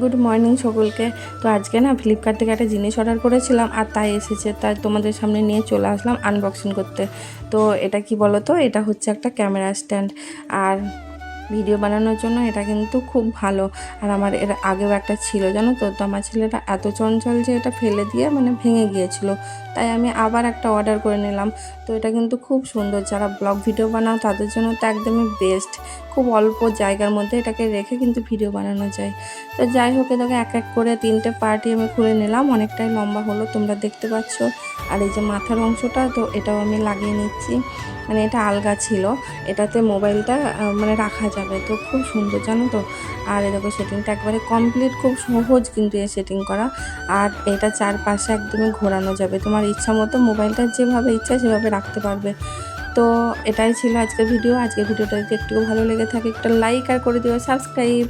Good morning সকলকে। তো আজকে না ফ্লিপকার্ট থেকে একটা জিনিস অর্ডার করেছিলাম আর তাই এসেছে। তাই তোমাদের সামনে নিয়ে চলে আসলাম আনবক্সিং করতে। তো এটা কি বলো তো এটা হচ্ছে একটা ক্যামেরা স্ট্যান্ড আর ভিডিও বানানোর জন্য এটা কিন্তু খুব ভালো। আর আমার এর আগেও একটা ছিল, জানো তো? তো আমার ছেলেটা এত চঞ্চল যে এটা ফেলে দিয়ে মানে ভেঙে গিয়েছিল। তাই আমি আবার একটা অর্ডার করে নিলাম। তো এটা কিন্তু খুব সুন্দর। যারা ব্লগ ভিডিও বানাও, তাদের জন্য তো একদমই বেস্ট খুব অল্প জায়গার মধ্যে এটাকে রেখে কিন্তু ভিডিও বানানো যায়। তো যাই হোক এটাকে এক এক করে তিনটে পার্টি আমি খুলে নিলাম। অনেকটাই লম্বা হলো, তোমরা দেখতে পাচ্ছ। আর এই যে মাথার অংশটা, তো এটাও আমি লাগিয়ে নিচ্ছি। মানে এটা আলগা ছিল। এটাতে মোবাইলটা মানে রাখা যাবে তো খুব সুন্দর, জানো তো? আর এরকম সেটিংটা একবারে কমপ্লিট খুব সহজ কিন্তু এই সেটিং করা। আর এটা চারপাশে একদমই ঘোরানো যাবে। তোমার ইচ্ছা মতো মোবাইলটা যেভাবে ইচ্ছা সেভাবে রাখতে পারবে। তো এটাই ছিল আজকের ভিডিও আজকের ভিডিওটা যদি একটু ভালো লেগে থাকে, একটা লাইক আর করে দিও সাবস্ক্রাইব